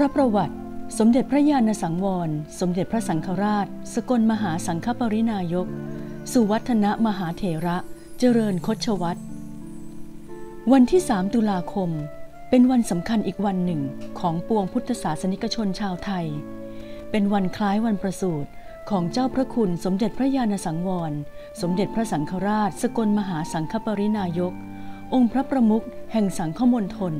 พระประวัติ สมเด็จพระญาณสังวร สมเด็จพระสังฆราช สกลมหาสังฆปรินายก สุวัฒนะมหาเถระ เจริญคดชวัตรวันที่ 3 ตุลาคม เป็นวันสำคัญอีกวันหนึ่งของปวงพุทธศาสนิกชนชาวไทย เป็นวันคล้ายวันประสูติของเจ้าพระคุณสมเด็จพระญาณสังวร สมเด็จพระสังฆราช สกลมหาสังฆปรินายก องค์พระประมุขแห่งสังฆมณฑล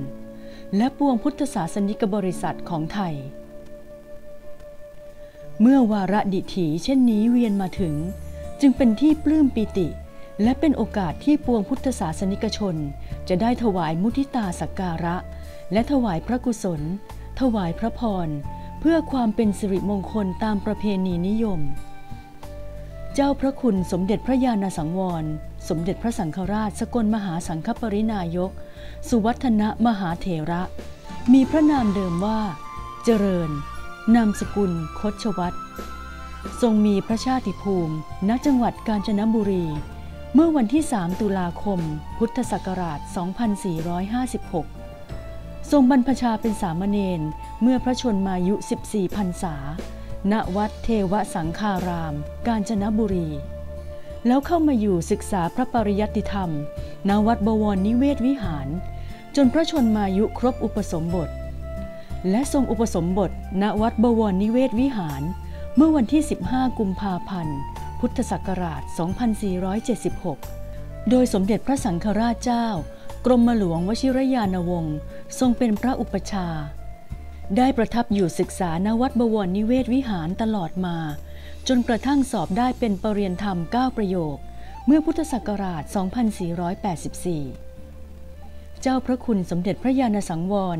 และปวงพุทธศาสนิกบริษัทของไทย เมื่อวาระดิถีเช่นนี้เวียนมาถึง จึงเป็นที่ปลื้มปิติ และเป็นโอกาสที่ปวงพุทธศาสนิกชน จะได้ถวายมุทิตาสักการะ และถวายพระกุศล ถวายพระพร เพื่อความเป็นสิริมงคลตามประเพณีนิยมเจ้าพระคุณสมเด็จพระญาณสังวร สมเด็จพระสังฆราชสกลมหาสังฆปรินายก สุวัฒนมหาเถระ มีพระนามเดิมว่า เจริญ นามสกุลคดชวัตรทรงมีพระชาติภูมิ ณ จังหวัดกาญจนบุรี เมื่อวันที่ 3 ตุลาคม พุทธศักราช 2456 ทรงบรรพชาเป็นสามเณรเมื่อพระชนมายุ 14 พรรษา ณ วัดเทวสังคาราม กาญจนบุรี แล้วเข้ามาอยู่ศึกษาพระปริยัติธรรม ณวัดบวรนิเวศวิหาร จนพระชนมายุครบอุปสมบท และทรงอุปสมบท ณวัดบวรนิเวศวิหาร เมื่อวันที่ 15 กุมภาพันธ์ พุทธศักราช 2476 โดยสมเด็จพระสังฆราชเจ้า กรมหลวงวชิรยานวงศ์ทรงเป็นพระอุปชา ได้ประทับอยู่ศึกษาณวัดบวรนิเวศวิหารตลอดมา จนกระทั่งสอบได้เป็นปรริญญาธรรม 9 ประโยค เมื่อพุทธศักราช 2484 เจ้าพระคุณสมเด็จพระญาณสังวร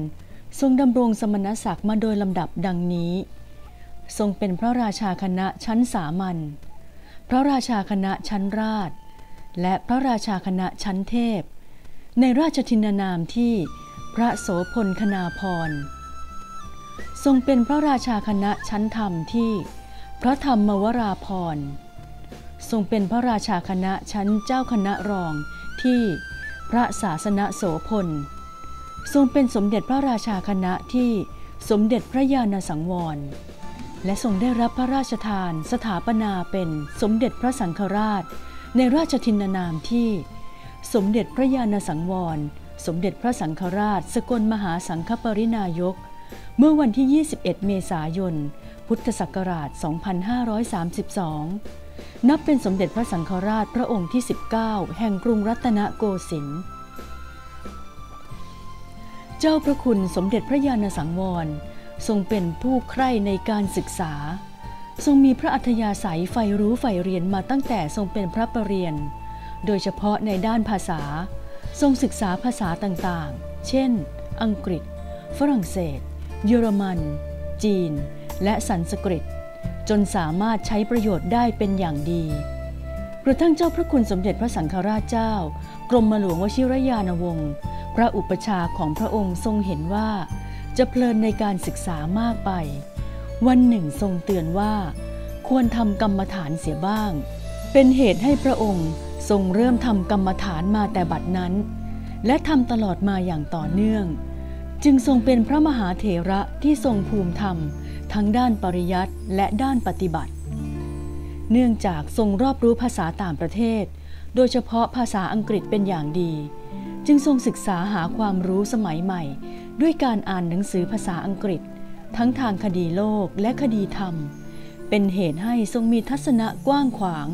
ทรงดำรงสมณศักดิ์มาโดยลำดับดังนี้ ทรงเป็นพระราชาคณะชั้นสามัญ พระราชาคณะชั้นราช และพระราชาคณะชั้นเทพ ในราชทินานามที่พระโสพลคณาพร ทรงเป็นพระราชาคณะชั้นธรรมที่ พระธรรมวราพร ทรงเป็นพระราชาคณะชั้นเจ้าคณะรองที่พระศาสนโสพล ทรงเป็นสมเด็จพระราชาคณะที่สมเด็จพระญาณสังวร และทรงได้รับพระราชทานสถาปนาเป็นสมเด็จพระสังฆราช ในราชทินานามที่ สมเด็จพระญาณสังวร สมเด็จพระสังฆราช สกลมหาสังฆปรินายก เมื่อวันที่ 21 เมษายน พุทธศักราช 2532 นับเป็นสมเด็จพระสังฆราชพระองค์ที่ 19 แห่งกรุงรัตนโกสินทร์ เจ้าพระคุณสมเด็จพระญาณสังวร ทรงเป็นผู้ใคร่ในการศึกษา ทรงมีพระอัธยาศัยใฝ่รู้ใฝ่เรียนมาตั้งแต่ทรงเป็นพระประเรียน โดยเฉพาะในด้านภาษา ทรงศึกษาภาษาต่างๆ เช่น อังกฤษ ฝรั่งเศส เยอรมัน จีน และสันสกฤต จนสามารถใช้ประโยชน์ได้เป็นอย่างดีกระทั่งเจ้าพระคุณสมเด็จพระสังฆราชเจ้า กรมหลวงวชิรยานวงศ์พระอุปชาของพระองค์ทรงเห็นว่า จะเพลินในการศึกษามากไป วันหนึ่งทรงเตือนว่า ควรทำกรรมฐานเสียบ้าง เป็นเหตุให้พระองค์ทรงเริ่มทำกรรมฐานมาแต่บัดนั้น และทำตลอดมาอย่างต่อเนื่อง จึงทรงเป็นพระมหาเถระที่ทรงภูมิธรรม ทั้งด้านปริยัติและด้านปฏิบัติ เนื่องจากทรงรอบรู้ภาษาต่างประเทศ โดยเฉพาะภาษาอังกฤษเป็นอย่างดี จึงทรงศึกษาหาความรู้สมัยใหม่ ด้วยการอ่านหนังสือภาษาอังกฤษ ทั้งทางคดีโลกและคดีธรรม เป็นเหตุให้ทรงมีทัศนะกว้างขวาง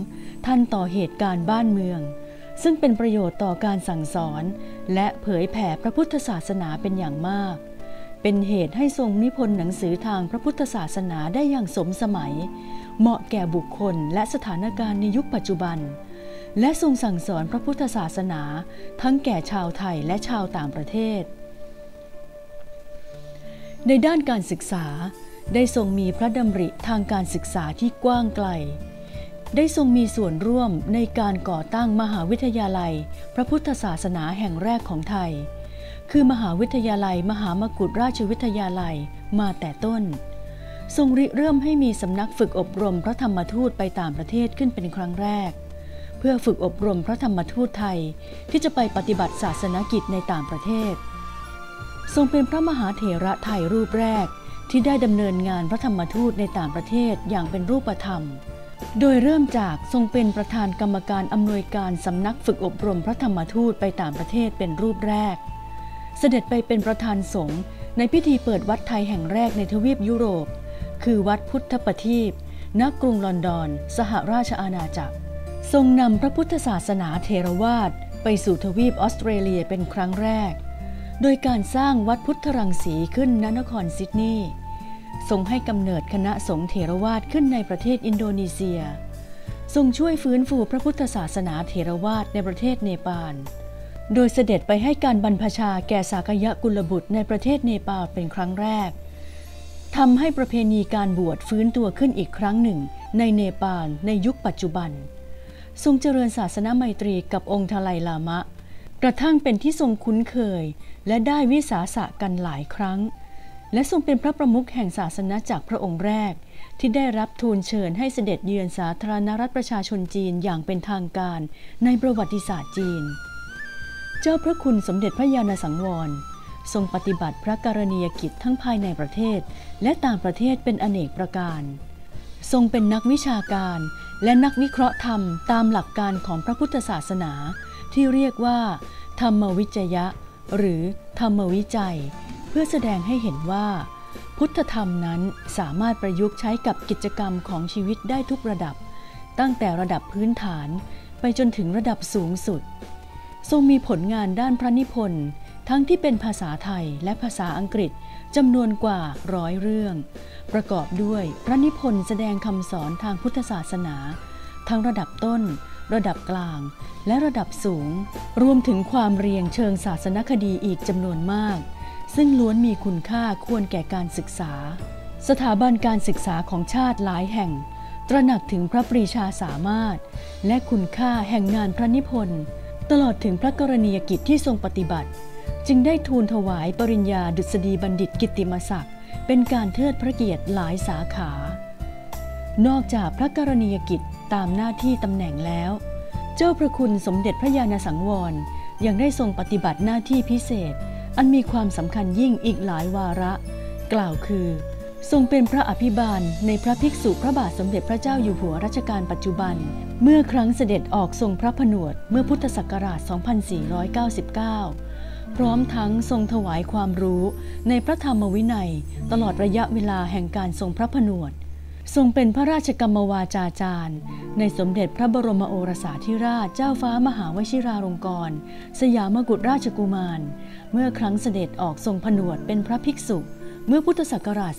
ทันต่อเหตุการณ์บ้านเมือง ซึ่งเป็นประโยชน์ต่อการสั่งสอน และเผยแผ่พระพุทธศาสนาเป็นอย่างมาก เป็นเหตุให้ทรงนิพนธ์หนังสือทางพระพุทธศาสนาได้อย่างสมสมัย เหมาะแก่บุคคลและสถานการณ์ในยุคปัจจุบัน และทรงสั่งสอนพระพุทธศาสนา ทั้งแก่ชาวไทยและชาวต่างประเทศ ในด้านการศึกษาได้ทรงมีพระดำริทางการศึกษาที่กว้างไกล ได้ทรงมีส่วนร่วมในการก่อตั้งมหาวิทยาลัย พระพุทธศาสนาแห่งแรกของไทย คือมหาวิทยาลัยมหามกุฏราชวิทยาลัยมาแต่ต้น ทรงริเริ่มให้มีสำนักฝึกอบรมพระธรรมทูตไปต่างประเทศขึ้นเป็นครั้งแรก เพื่อฝึกอบรมพระธรรมทูตไทยที่จะไปปฏิบัติศาสนกิจในต่างประเทศ ทรงเป็นพระมหาเถระไทยรูปแรกที่ได้ดำเนินงานพระธรรมทูตในต่างประเทศอย่างเป็นรูปธรรม โดยเริ่มจากทรงเป็นประธานกรรมการอำนวยการสำนักฝึกอบรมพระธรรมทูตไปต่างประเทศเป็นรูปแรก เสด็จไปเป็นประธานสงฆ์ในพิธีเปิดวัดไทยแห่งแรกในทวีปยุโรป คือวัดพุทธประทีปณกรุงลอนดอน สหราชอาณาจักร ทรงนำพระพุทธศาสนาเทรวาสไปสู่ทวีปออสเตรเลียเป็นครั้งแรก โดยการสร้างวัดพุทธรังสีขึ้นณนครซิดนีย์ทรงให้กำเนิดคณะสงฆ์เถรวาทขึ้นในประเทศอินโดนีเซีย ทรงช่วยฟื้นฟูพระพุทธศาสนาเถรวาทในประเทศเนปาล โดยเสด็จไปให้การบรรพชาแก่สากยะกุลบุตรในประเทศเนปาลเป็นครั้งแรกทำให้ประเพณีการบวชฟื้นตัวขึ้นอีกครั้งหนึ่ง ในเนปาลในยุคปัจจุบัน ทรงเจริญศาสนาไมตรีกับองค์ทลายลามะ กระทั่งเป็นที่ทรงคุ้นเคย และได้วิสาสะกันหลายครั้ง และทรงเป็นพระประมุขแห่งศาสนาจากพระองค์แรก ที่ได้รับทูลเชิญให้เสด็จเยือนสาธารณรัฐประชาชนจีนอย่างเป็นทางการในประวัติศาสตร์จีน เจ้าพระคุณสมเด็จพระญาณสังวร ทรงปฏิบัติพระกรณียกิจทั้งภายในประเทศ และต่างประเทศเป็นอเนกประการ ทรงเป็นนักวิชาการและนักวิเคราะห์ธรรมตามหลักการของพระพุทธศาสนา ที่เรียกว่า ธรรมวิจยะ หรือธรรมวิจัย เพื่อแสดงให้เห็นว่า พุทธธรรมนั้นสามารถประยุกต์ใช้กับกิจกรรมของชีวิตได้ทุกระดับ ตั้งแต่ระดับพื้นฐานไปจนถึงระดับสูงสุด ทรงมีผลงานด้านพระนิพนธ์ทั้งที่เป็นภาษาไทยและภาษาอังกฤษจำนวนกว่าร้อยเรื่อง ประกอบด้วยพระนิพนธ์แสดงคำสอนทางพุทธศาสนา ทั้งระดับต้น ระดับกลาง และระดับสูง รวมถึงความเรียงเชิงศาสนคดีอีกจำนวนมาก ซึ่งล้วนมีคุณค่าควรแก่การศึกษา สถาบันการศึกษาของชาติหลายแห่ง ตระหนักถึงพระปรีชาสามารถ และคุณค่าแห่งงานพระนิพนธ์ ตลอดถึงพระกรณียกิจที่ทรงปฏิบัติ จึงได้ทูลถวายปริญญาดุษฎีบัณฑิตกิติมศักดิ์เป็นการเทิดพระเกียรติหลายสาขา นอกจากพระกรณียกิจตามหน้าที่ตำแหน่งแล้ว เจ้าพระคุณสมเด็จพระญาณสังวร ยังได้ทรงปฏิบัติหน้าที่พิเศษ อันมีความสำคัญยิ่งอีกหลายวาระ กล่าวคือ ทรงเป็นพระอภิบาลในพระภิกษุพระบาทสมเด็จพระเจ้าอยู่หัวรัชกาลปัจจุบัน เมื่อครั้งเสด็จออกทรงพระผนวดเมื่อพุทธศักราช 2499 พร้อมทั้งทรงถวายความรู้ในพระธรรมวินัย ตลอดระยะเวลาแห่งการทรงพระผนวด ทรงเป็นพระราชกรรมวาจาจารย์ ในสมเด็จพระบรมโอรสาธิราชเจ้าฟ้ามหาวชิราลงกรณ์สยามกุฎราชกุมาร เมื่อครั้งเสด็จออกทรงผนวดเป็นพระภิกษุ เมื่อพุทธศักราช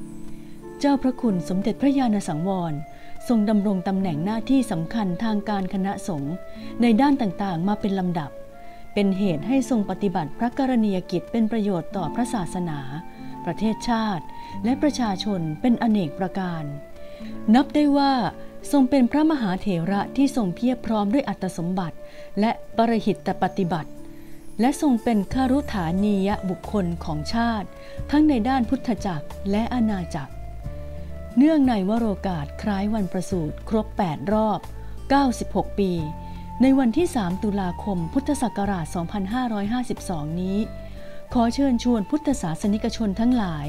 2521 เจ้าพระคุณสมเด็จพระญาณสังวร ทรงดำรงตำแหน่งหน้าที่สำคัญทางการคณะสงฆ์ในด้านต่างๆ มาเป็นลำดับ เป็นเหตุให้ทรงปฏิบัติพระกรณียกิจเป็นประโยชน์ต่อพระศาสนา ประเทศชาติ และประชาชนเป็นอเนกประการ นับได้ว่าทรงเป็นพระมหาเถระที่ทรงเพียบพร้อมด้วยอัตสมบัติ และปรหิตตปฏิบัติ และทรงเป็นคารุฐานียบุคคลของชาติ ทั้งในด้านพุทธจักรและอาณาจักร เนื่องในวโรกาสคล้ายวันประสูติครบ 8 รอบ 96 ปี ในวันที่ 3 ตุลาคมพุทธศักราช 2552 นี้ ขอเชิญชวนพุทธศาสนิกชนทั้งหลาย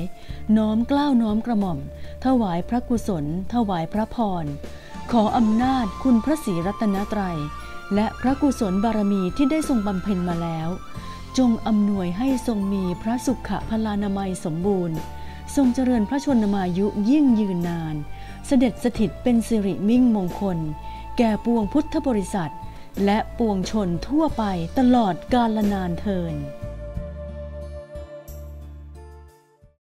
น้อมกล้าวน้อมกระหม่อม ถวายพระกุศล ถวายพระพร ขออำนาจคุณพระศรีรัตนตรัย และพระกุศลบารมีที่ได้ทรงบำเพ็ญมาแล้ว จงอำนวยให้ทรงมีพระสุขะพลานามัยสมบูรณ์ ทรงเจริญพระชนมายุยิ่งยืนนาน เสด็จสถิตเป็นสิริมิ่งมงคล แก่ปวงพุทธบริษัท และปวงชนทั่วไปตลอดกาลนานเทิน